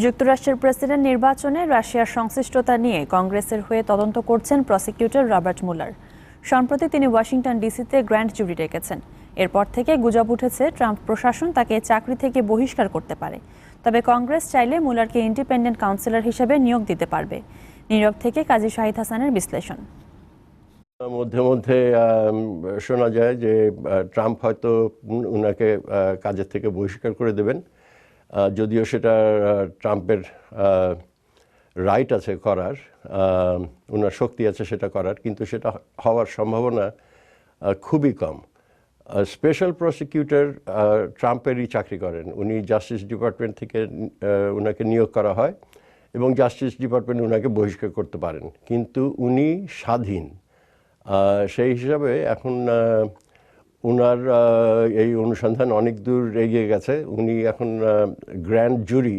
যুক্তরাষ্ট্রের প্রেসিডেন্ট নির্বাচনে রাশিয়ার সংশ্লিষ্টতা নিয়ে কংগ্রেসের হয়ে তদন্ত করছেন প্রসিকিউটর রবার্ট মুলার। সম্প্রতি তিনি ওয়াশিংটন ডিসিতে গ্র্যান্ড জুরি ডেকেছেন। এরপর থেকে গুজব উঠেছে, ট্রাম্প প্রশাসন তাকে চাকরি থেকে বহিষ্কার করতে পারে। তবে কংগ্রেস চাইলে মুলারকে ইন্ডিপেন্ডেন্ট কাউন্সিলর হিসেবে নিয়োগ দিতে পারবে। নিয়োগ থেকে কাজী শাহিদ হাসানের বিশ্লেষণ। মধ্যে মধ্যে শোনা যায় যে ট্রাম্প হয়তো উন- উনাকে কাজের থেকে বহিষ্কার করে দেবেন। যদিও সেটা ট্রাম্পের রাইট আছে করার ওনার শক্তি আছে সেটা করার, কিন্তু সেটা হওয়ার সম্ভাবনা খুবই কম। স্পেশাল প্রসিকিউটর ট্রাম্পেরই চাকরি করেন। উনি জাস্টিস ডিপার্টমেন্ট থেকে ওনাকে নিয়োগ করা হয় এবং জাস্টিস ডিপার্টমেন্ট ওনাকে বহিষ্কার করতে পারেন। কিন্তু উনি স্বাধীন। সেই হিসাবে এখন আহ, এই অনুসন্ধান অনেক দূর এগিয়ে গেছে। উনি এখন গ্র্যান্ড জুরি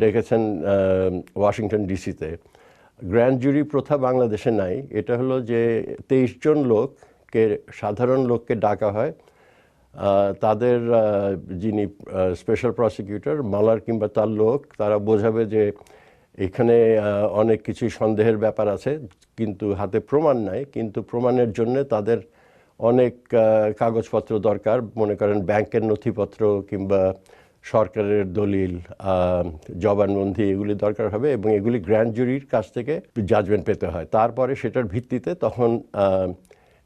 ডেকেছেন ওয়াশিংটন ডিসিতে। গ্র্যান্ড জুরি প্রথা বাংলাদেশে নাই। এটা হলো যে তেইশ জন লোককে সাধারণ লোককে ডাকা হয়। তাদের যিনি স্পেশাল প্রসিকিউটর মালার কিংবা তার লোক তারা বোঝাবে যে এখানে অনেক কিছুই সন্দেহের ব্যাপার আছে। কিন্তু হাতে প্রমাণ নাই। কিন্তু প্রমাণের জন্য তাদের অনেক কাগজপত্র দরকার। মনে করেন ব্যাংকের নথিপত্র কিংবা সরকারের দলিল জবানবন্দি এগুলি দরকার হবে এবং এগুলি গ্র্যান্ড জুরির কাছ থেকে জাজমেন্ট পেতে হয়। তারপরে সেটার ভিত্তিতে তখন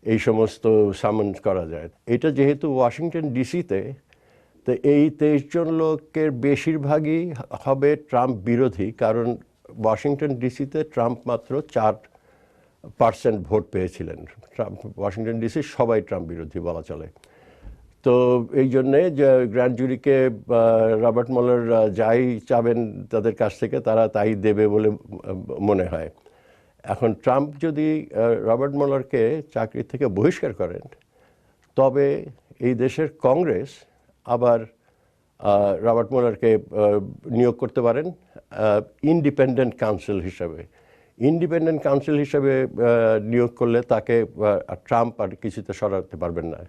এই সমস্ত সামন্স করা যায়। এটা যেহেতু ওয়াশিংটন ডিসিতে তো এই তেইশ জন লোকের বেশিরভাগই হবে ট্রাম্প বিরোধী, কারণ ওয়াশিংটন ডিসিতে ট্রাম্প মাত্র চার পার্সেন্ট ভোট পেয়েছিলেন। ট্রাম্প, ওয়াশিংটন ডিসি সবাই ট্রাম্প বিরোধী বলা চলে। তো এই জন্যে যে গ্র্যান্ড জুরিকে রবার্ট মলার যাই চাবেন তাদের কাছ থেকে, তারা তাই দেবে বলে মনে হয়। এখন ট্রাম্প যদি রবার্ট মলারকে চাকরি থেকে বহিষ্কার করেন, তবে এই দেশের কংগ্রেস আবার রবার্ট মোলারকে নিয়োগ করতে পারেন ইন্ডিপেন্ডেন্ট কাউন্সিল হিসাবে। ইন্ডিপেন্ডেন্ট কাউন্সিল হিসেবে নিয়োগ করলে তাকে ট্রাম্প আর কিছুতে সরাতে পারবেন না।